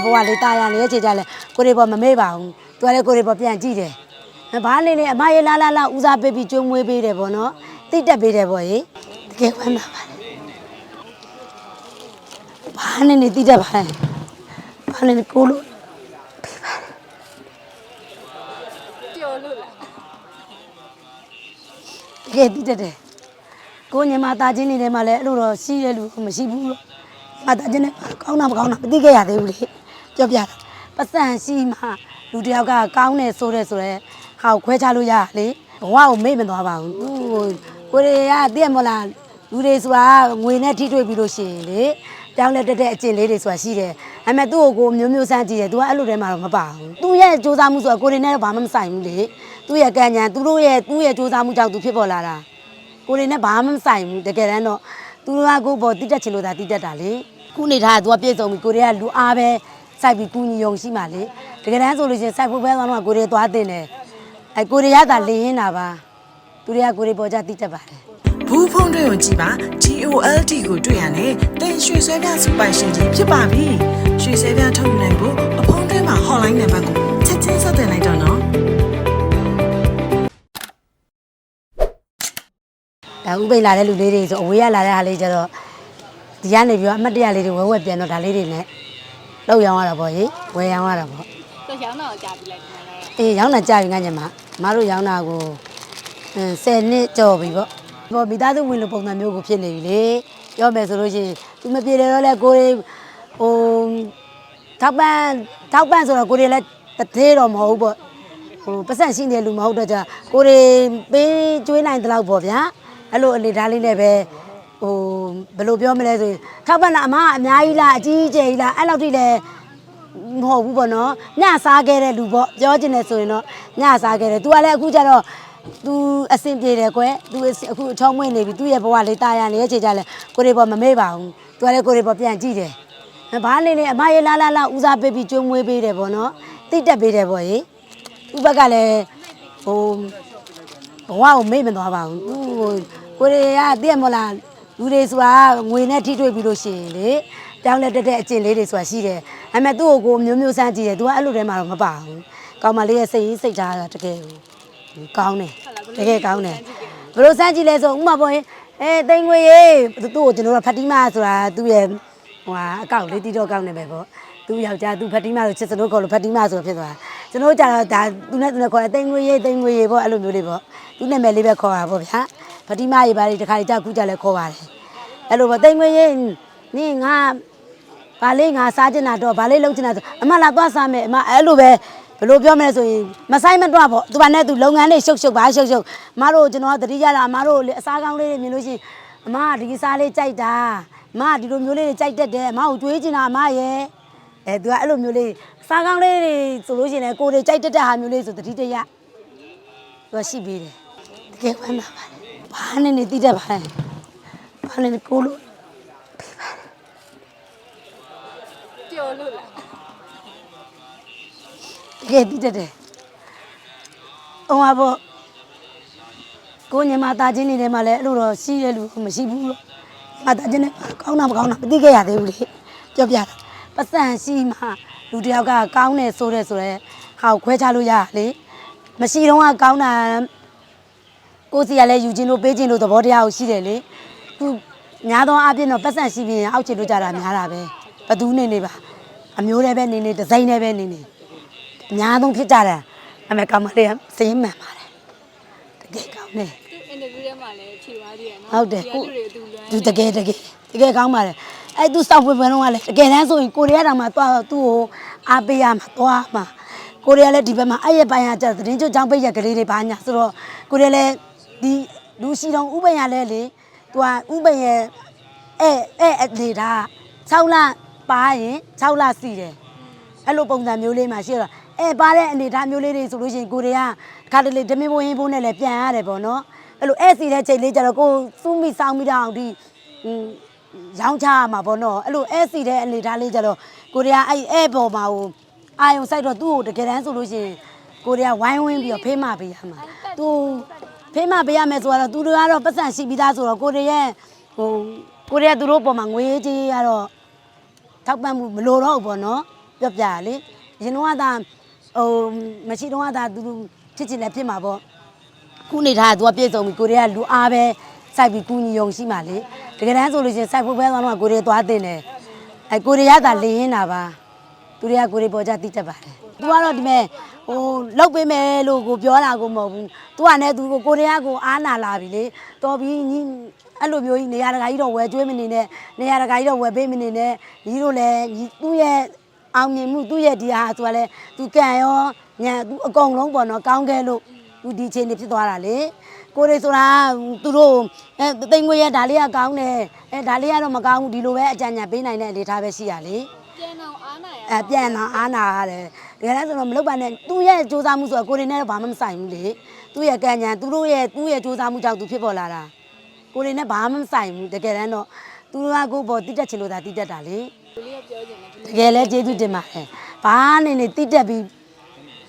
ရဲ့ဘဝလေးတာယာနေတဲ့ချိန်ကြလဲကိုရီပေါ်မမေ့ပါဘူးသူကလည်းကိုရီပေါ်ပြန်ကြည့်တယ်ဘာလေးလေးအမရေလာလာလာဦးစားပေးပြီးကျွေးမွေးပေးတယ်ပေါ့နော်တိတက်ပေးတယ်ပေါ့ရေတကယ်ဝမ်းသာပါတယ်ဘာနဲ့နေတိတက်ပါလဲဘာနဲ့ကိုလို့ပြောလို့လားတကယ်တိတက်တယ်ကိုညီမသားချင်းနေတယ်မှလည်းအဲ့လိုတော့ရှိရလူမရှိဘူးလို့ညီမသားချင်းနဲ့ကောင်းတာမကောင်းတာမသိခဲ့ရသေးဘူးလေ ပြောပြတာပတ်စံရှိမှလူတစ်ယောက်ကကောင်းတယ်ဆိုတဲ့ဆိုတော့ဟာကိုခွဲခြားလို့ရလေဘဝကိုမေ့မသွားပါဘူးသူကိုရီးယားတည့်မလားလူတွေဆိုတာငွေနဲ့ထိတွေ့ပြီးလို့ရှိရင်လေတောင်းလက်တက်တဲ့အကျင့်လေးတွေဆိုတာရှိတယ်။အမေသူ့ကိုကိုမျိုးမျိုးစမ်းကြည့်တယ်။ तू ကအဲ့လိုတည်းမှတော့မပါဘူး။ तू ရဲ့စူးစမ်းမှုဆိုတာကိုရီနဲ့တော့ဘာမှမဆိုင်ဘူးလေ။ तू ရဲ့ကံဉာဏ်သူတို့ရဲ့သူ့ရဲ့စူးစမ်းမှုကြောင့် तू ဖြစ်ပေါ်လာတာ။ကိုရီနဲ့ဘာမှမဆိုင်ဘူးတကယ်တမ်းတော့သူတို့ကကိုပေါ်တိတက်ချင်လို့သာတိတက်တာလေ။ခုနေထားတာ तू ကပြည့်စုံပြီကိုရီကလူအားပဲ စိုက်ပြီးကူညီယုံရှိမှလေ။တကယ်တမ်းဆိုလို့ရှိရင်စိုက်ဖို့ပဲသွားတော့ကိုရီသွားတင်တယ်။အဲကိုရီကသာလင်းရင်းတာပါ။သူတွေကကိုရီပေါ်ကြတိတက်ပါတယ်။ဘူးဖုန်းတွေကိုကြည့်ပါ GOLD ကိုတွေ့ရတယ်တင်ရွှေဆွဲပြစပိုင်ရှင်ကြီးဖြစ်ပါပြီရွှေဆွဲပြထုတ်ယူနိုင်ဖို့အဖုန်းထဲမှာ hotline နံပါတ်ကိုချက်ချင်းဆက်သွယ်လိုက်တော့နော်ဒါဥပိန်လာတဲ့လူလေးတွေဆိုအဝေးရလာတဲ့ဟာလေးကျတော့ဒီကနေပြီးတော့အမတ်တရလေးတွေဝဲဝဲပြန်တော့ဒါလေးတွေနဲ့ လောက်ရောင်းရတာပေါ့ရေဝယ်ရောင်းရတာပေါ့တော့ရောင်းတော့ကြာပြီလိုက်တယ်လားအေးရောင်းတာကြာပြီငါညမမတို့ရောင်းတာကိုအင်း10နှစ်ကျော်ပြီပေါ့ပေါ့မိသားစုဝင်လိုပုံစံမျိုးကိုဖြစ်နေပြီလေပြောမယ်ဆိုလို့ရှိရင်သူမပြေတယ်တော့လဲကိုယ်ဟိုထောက်ပံ့ထောက်ပံ့ဆိုတော့ကိုယ်တွေလည်းတသေးတော့မဟုတ်ဘူးပေါ့ဟိုပတ်စံရှိနေတဲ့လူမဟုတ်တော့ကြကိုယ်တွေပေးကျွေးနိုင်တဲ့လောက်ပေါ့ဗျာအဲ့လိုအနေထားလေးနဲ့ပဲဟို ဘယ်လိုပြောမလဲဆိုရင်ထောက်ပံ့တာအမကအများကြီးလားအကြီးအကျယ်ကြီးလားအဲ့လောက်ထိလည်း မဟုတ်ဘူးပေါ့နော်ညစားခဲ့တဲ့လူပေါ့ပြောချင်တယ်ဆိုရင်တော့ညစားခဲ့တယ် तू ကလည်းအခုကျတော့ तू အဆင်ပြေတယ်ကွယ် तू အခုအချောင်းမွေ့နေပြီ तू ရဲ့ဘဝလေးတာယာနေတဲ့ချိန်ကြလဲကိုရီပေါ်မမေ့ပါဘူး तू ကလည်းကိုရီပေါ်ပြန်ကြည့်တယ်ဘာလေးလေးအမရေလာလာလာဦးစားပေးပြီးကျွေးမွေးပေးတယ်ပေါ့နော်တိတက်ပေးတယ်ပေါ့ရေသူ့ဘက်ကလည်းဟိုဘဝကိုမေ့မသွားပါဘူးသူကိုရီးယားတည့်မလား လူတွေဆိုတာငွေနဲ့ထိတွေ့ပြီးလို့ရှိရင်လေတောင်းလက်တက်တဲ့အကျင့်လေးတွေဆိုတာရှိတယ်။အမေသူ့ကိုကိုမျိုးမျိုးစမ်းကြည့်တယ်။ तू ကအဲ့လိုတည်းမှတော့မပါဘူး။ကောင်မလေးရဲ့စိတ်ရင်းစိတ်ထားတာတကယ်ကိုကောင်းတယ်။တကယ်ကောင်းတယ်။ဘယ်လိုစမ်းကြည့်လဲဆိုဥမာပေါ်ရင်အဲတိန်ငွေရေးသူ့ကိုကျွန်တော်တို့ဖတ်တီမာဆိုတာသူ့ရဲ့ဟိုဟာအကောက်လေးတီတော့ကောင်းနေပဲပေါ့။သူ့ယောက်ျားသူဖတ်တီမာဆိုချစ်စလို့ခေါ်လို့ဖတ်တီမာဆိုဖြစ်သွားတာ။ကျွန်တော်ကြတော့ဒါသူနဲ့သူနဲ့ခေါ်တယ်တိန်ငွေရေးတိန်ငွေရေးပေါ့အဲ့လိုမျိုးလေးပေါ့။သူ့နာမည်လေးပဲခေါ်တာပေါ့ဗျာ။ ဖတ်တီမာရေးပါလေတခါကြခုကြလဲခေါ်ပါတယ်။အဲ့လိုပေါ့တိန်ငွေရေးနင်းငါ။ဘာလေးငါစားချင်တာတော့ဘာလေးလုံးချင်တာဆိုအမလာသွားစားမယ်အမအဲ့လိုပဲဘယ်လိုပြောမလဲဆိုရင်မဆိုင်မတော့ပေါ့သူကနဲ့သူလုပ်ငန်းလေးရှုပ်ရှုပ်ပါရှုပ်ရှုပ်အမတို့ကျွန်တော်သတိရတာအမတို့လေအစားကောင်းလေးတွေမြင်လို့ရှိရင်အမကဒီစားလေးကြိုက်တာအမကဒီလိုမျိုးလေးတွေကြိုက်တတ်တယ်အမကိုကြွေးချင်တာအမရဲ့အဲသူကအဲ့လိုမျိုးလေးအစားကောင်းလေးတွေဆိုလို့ရှိရင်လည်းကိုယ်တွေကြိုက်တတ်တဲ့ဟာမျိုးလေးဆိုသတိတရသူကရှိပြီးတယ်တကယ်ဝမ်းသာပါတယ် ဘာနဲ့နေတိတတ်ပါလဲဘာနဲ့နေကိုလို့ပြောလို့လားတကယ်တိတက်တယ်။ဟိုမှာပေါ့ကိုညီမသားချင်းနေတယ်မှလည်းအဲ့လိုတော့ရှိရလူမရှိဘူးလို့။မသားချင်းနဲ့ကောင်းတာမကောင်းတာမသိခဲ့ရသေးဘူးလေ။ပြောပြတာ။ပတ်စံရှိမှလူတစ်ယောက်ကကောင်းတယ်ဆိုတဲ့ဆိုတော့ဟာကိုခွဲခြားလို့ရလေ။မရှိတော့ကကောင်းတာ ကိုစီကလည်းယူချင်းလို့ပေးချင်းလို့သဘောတရားကိုရှိတယ်လေ။သူများသောအားဖြင့်တော့ပတ်စံရှိပြီးရင်အောက်ချင်လို့ကြတာများတာပဲ။ဘသူနေနေပါအမျိုးတွေပဲနေနေဒီဇိုင်းတွေပဲနေနေအများဆုံးဖြစ်ကြတာအမေကောင်မလေးကစင်းမှန်ပါတယ်တကယ်ကောင်းတယ်သူအင်တာဗျူးထဲမှာလည်းဖြေသွားသေးတယ်နော်ဟုတ်တယ်ဒီကလူတွေသူလွမ်းသူတကယ်တကယ်တကယ်ကောင်းပါတယ်အဲ့သူစောက်ဖွယ်ဖွယ်တော့ကလည်းတကယ်တမ်းဆိုရင်ကိုရီးယားတောင်မှသွားသူ့ကိုအားပေးရမှာသွားမှာကိုရီးယားလည်းဒီဘက်မှာအဲ့ရပိုင်းကကျသတင်းကျွတ်ကြောင်းပိတ်ရကလေးတွေပါညာဆိုတော့ကိုရီးယားလည်း ဒီလူရှိတော်ဥပယလည်းလေသူကဥပယအဲ့အဲ့အနေဒါ6လပါရင်6လစီတယ်အဲ့လိုပုံစံမျိုးလေးမှရှိတော့အဲပါတဲ့အနေအထားမျိုးလေးတွေဆိုလို့ရှိရင်ကိုတွေကတစ်ခါတလေဓမင်းဘိုးဟင်းဘိုးနဲ့လည်းပြန်ရတယ်ပေါ့နော်အဲ့လိုအဲ့စီတဲ့ချိန်လေးကျတော့ကိုစူးမိဆောင်မိတော့အောင်ဒီဟင်းရောင်းချရမှာပေါ့နော်အဲ့လိုအဲ့စီတဲ့အနေအထားလေးကျတော့ကိုတွေကအဲ့အဲ့ပေါ်မှာဟိုအာယုံဆိုင်တော့သူ့ကိုတကယ်တမ်းဆိုလို့ရှိရင်ကိုတွေကဝိုင်းဝန်းပြီးတော့ဖေးမပေးရမှာသူ ဖေးမပေးရမယ်ဆိုတော့သူတို့ကတော့ပတ်စံရှိပြီးသားဆိုတော့ကိုတွေရဲ့ဟိုကိုတွေကသူတို့ပေါ်မှာငွေကြေးရတော့ထောက်ပံ့မှုမလိုတော့ဘူးပေါ့နော်ပြောပြရလေရင်တော့ကသာဟိုမရှိတော့ကသာသူဖြစ်ချင်လည်းဖြစ်မှာပေါ့ခုနေထားသူကပြည့်စုံပြီကိုရီးယားလူအားပဲစိုက်ပြီးကူညီယုံရှိမှလေတကယ်တမ်းဆိုလို့ရှိရင်စိုက်ဖို့ပဲသွားတော့ကိုရီးယားသွားတင်တယ်အဲကိုရီးယားသာလင်းရင်းတာပါသူတွေကကိုရီးပေါ်ကြတိတက်ပါတယ်သူကတော့ဒီမဲ့ ဟိုလောက်ပေးမယ်လို့ကိုပြောတာကိုမဟုတ်ဘူးသူကလည်းသူကိုကိုရီးယားကိုအားနာလာပြီလေတော်ပြီးညီအဲ့လိုမျိုးကြီးနေရာတကာကြီးတော့ဝယ်ကျွေးမနေနဲ့နေရာတကာကြီးတော့ဝယ်ပေးမနေနဲ့ညီတို့လည်းညီသူ့ရဲ့အောင်မြင်မှုသူ့ရဲ့ဒီဟာဆိုရလဲသူကံရောညာသူအကုန်လုံးပေါ့နော်ကောင်းခဲ့လို့သူဒီချိန်နေဖြစ်သွားတာလေကိုရီဆိုတာသူတို့အဲတိမ်ငွေရဒါလေးကကောင်းတယ်အဲဒါလေးကတော့မကောင်းဘူးဒီလိုပဲအကြံဉာဏ်ပေးနိုင်တဲ့အနေထားပဲရှိရလေပြန်အောင်အားနာရအဲပြန်တော့အားနာရတယ် တကယ်လဲဆိုတော့မလုပ်ပါနဲ့သူ့ရဲ့စူးစမ်းမှုဆိုတာကိုရီနဲ့တော့ဘာမှမဆိုင်ဘူးလေသူ့ရဲ့ကံဉာဏ်သူတို့ရဲ့သူ့ရဲ့စူးစမ်းမှုကြောင့်သူဖြစ်ပေါ်လာတာကိုရီနဲ့ဘာမှမဆိုင်ဘူးတကယ်တမ်းတော့သူတို့ကကိုယ့်ဘောတိတက်ချင်လို့သာတိတက်တာလေလူလေးကပြောချင်တယ်တကယ်လဲကျေးဇူးတင်ပါတယ်။ဘာနေနေတိတက်ပြီး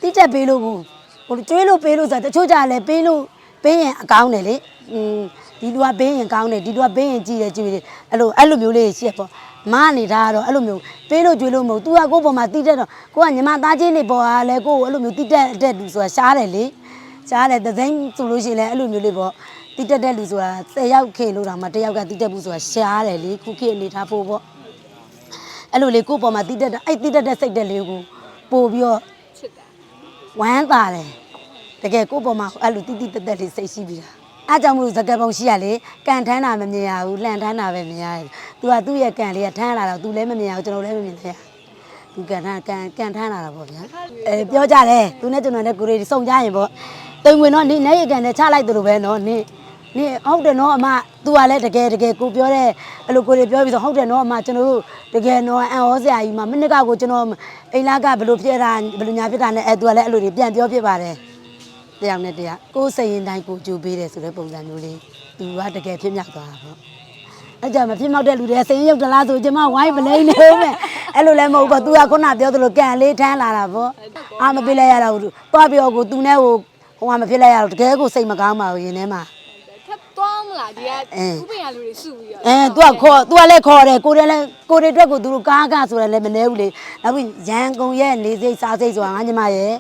တိတက်ပေးလို့ဘူးဟိုကျွေးလို့ပေးလို့ဆိုတာတချို့ကြလဲပေးလို့ပေးရင်အကောင်းတယ်လေ။อืมဒီလူကပေးရင်ကောင်းတယ်ဒီလူကပေးရင်ကြည်တယ်ကြည်တယ်အဲ့လိုအဲ့လိုမျိုးလေးရှိရပေါ့။ မနေတာကတော့အဲ့လိုမျိုးပေးလို့ကျွေးလို့မဟုတ် तू ကကိုယ့်ပေါ်မှာတိတက်တော့ကိုကညီမသားချင်းနေပေါ်ကလဲကိုကိုအဲ့လိုမျိုးတိတက်တက်လူဆိုတာရှားတယ်လေ။ရှားတယ်သသိန်းဆိုလို့ရှိရင်လည်းအဲ့လိုမျိုးလေးပေါ့တိတက်တဲ့လူဆိုတာ10ယောက်ခေလို့တောင်မှတစ်ယောက်ကတိတက်ဘူးဆိုတာရှားတယ်လေခုခေအနေထားဖို့ပေါ့အဲ့လိုလေကိုယ့်ပေါ်မှာတိတက်တဲ့အဲ့တိတက်တဲ့စိတ်တက်လေးကိုပို့ပြီးတော့ချစ်တာဝမ်းသာတယ်တကယ်ကိုယ့်ပေါ်မှာအဲ့လိုတိတိတက်တက်လေးစိတ်ရှိပြီလား အားကြောင့်မလို့စကပုံရှိရလေကန်ထမ်းတာမမြင်ရဘူးလှန်ထမ်းတာပဲမြင်ရတယ်။ तू ကသူ့ရဲ့ကန်လေးကထမ်းလာတော့ तू လည်းမမြင်ရဘူးကျွန်တော်လည်းမမြင်ရဘူး။ तू ကန်ထမ်းကန်ကန်ထမ်းလာတာပေါ့ဗျာ။အဲပြောကြတယ် तू နဲ့ကျွန်တော်နဲ့ကိုရီစုံကြရင်ပေါ့။တိမ်ဝင်တော့နေနေရကန်နဲ့ချလိုက်တယ်လို့ပဲနော်နေနေဟုတ်တယ်နော်အမ तू ကလည်းတကယ်တကယ်ကိုပြောတဲ့အဲ့လိုကိုရီပြောပြီးဆိုဟုတ်တယ်နော်အမကျွန်တော်တို့တကယ်နော်အန်ဩစရာကြီးမှာမိနစ်ကကိုကျွန်တော်အိမ်လာကဘယ်လိုဖြစ်တာဘယ်လိုညာဖြစ်တာနဲ့အဲ तू ကလည်းအဲ့လိုတွေပြန်ပြောဖြစ်ပါတယ်။ တယောက်နဲ့တယောက်ကိုယ်စိတ်ရင်းတိုင်းကိုကြိုးပေးတယ်ဆိုတဲ့ပုံစံမျိုးလေးသူကတကယ်ဖြစ်မြောက်သွားတာပေါ့အဲ့ကြမဖြစ်မြောက်တဲ့လူတွေစိတ်ရင်းရောက်တလားဆိုကျွန်မဝိုင်းပလိန်နေဦးမယ်အဲ့လိုလည်းမဟုတ်ဘူးသူကခုနပြောသလိုကံလေးထမ်းလာတာပေါ့အာမပေးလိုက်ရတာဘူးသွားပြောကိုသူနဲ့ဟိုဟိုကမဖြစ်လိုက်ရတော့တကယ်ကိုစိတ်မကောင်းပါဘူးရင်ထဲမှာထပ်သွားမလားဒီကဥပညာလူတွေစုပြီးတော့အဲသူကခေါ်သူကလည်းခေါ်တယ်ကိုတယ်လည်းကိုတွေအတွက်ကိုသူတို့ကားကားဆိုတယ်လည်းမနေဘူးလေနောက်ပြီးရန်ကုန်ရဲ့နေစိတ်စားစိတ်ဆိုတာငါညီမရဲ့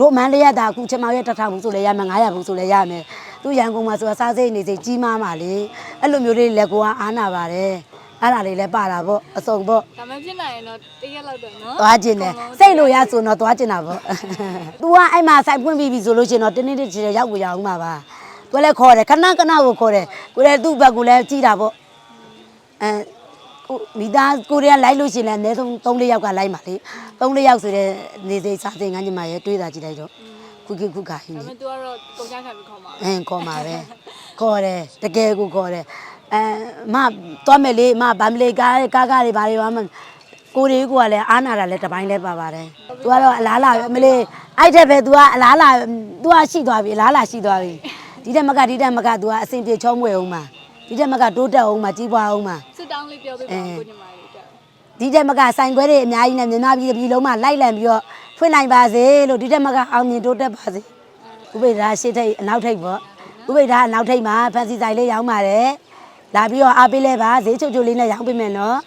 တို့မန်းလေးရတာအခုချက်မရဲ့တစ်ထောင်ဘူးဆိုလည်းရမယ်900ဘူးဆိုလည်းရမယ်သူရန်ကုန်မှာဆိုတာစားစိတ်နေစိတ်ကြီးမားပါလေအဲ့လိုမျိုးလေးလည်းကိုကအားနာပါတယ်အဲ့ဒါလေးလည်းပါတာပေါ့အစုံပေါ့ဒါမှဖြစ်နိုင်ရင်တော့တရက်လောက်တော့နော်သွားကျင်တယ်စိတ်လို့ရဆိုတော့သွားကျင်တာပေါ့ तू ကအဲ့မှာစိုက်ပွင့်ပြီးပြီဆိုလို့ရှိရင်တော့တင်းတင်းတင်းတင်းရောက်ကိုရအောင်မှာပါသူလည်းခေါ်တယ်ခဏခဏကိုခေါ်တယ်ကိုလည်းသူ့ဘက်ကိုလည်းကြည်တာပေါ့အဲကို မိသားကိုရီးယားလိုက်လို့ရှိရင်လည်းအနည်းဆုံး3 4ယောက်ကလိုက်ပါလေ3 4ယောက်ဆိုတဲ့နေစိစားစိငန်းညီမရဲ့တွေးတာကြည့်လိုက်တော့ခုကိခုခါဟင်း ဒါ နေ ပေမဲ့ तू ကတော့ကုန်ကြခံပြီးခေါ်မှာ အင်းခေါ်မှာပဲခေါ်တယ်တကယ်ကိုခေါ်တယ်အဲမသွားမယ်လေမဗမ်မလေးကားကားကားတွေဘာတွေဘာမှကိုရီးကလည်းအားနာတာလည်းတစ်ပိုင်းလည်းပါပါတယ်။ तू ကတော့အလားလာပဲမလေးအဲ့တဲ့ပဲ तू ကအလားလာ तू ကရှိသွားပြီအလားလာရှိသွားပြီဒီတက်မကဒီတက်မက तू ကအဆင်ပြေချုံးမွေအောင်မှာဒီတက်မကတိုးတက်အောင်မှာကြီးပွားအောင်မှာ စစ် တောင်းလေးပြောပေးပါဦးကိုညီမလေးတက်ဒီတက်မကဆိုင်ခွဲတွေအများကြီးနဲ့မြန်မာပြည်တစ်ပြည်လုံးမှာလိုက်လံပြီးတော့ဖွင့်နိုင်ပါစေလို့ဒီတက်မကအောင်မြင်တိုးတက်ပါစေဥပိ္ပဒါရှေ့ထိပ်အနောက်ထိပ်ပေါ့ဥပိ္ပဒါအနောက်ထိပ်မှာဖန်စီဆိုင်လေးရောင်းပါတယ်လာပြီးတော့အားပေးလဲပါဈေးချုပ်ချုပ်လေးနဲ့ရောင်းပေးမယ်နော်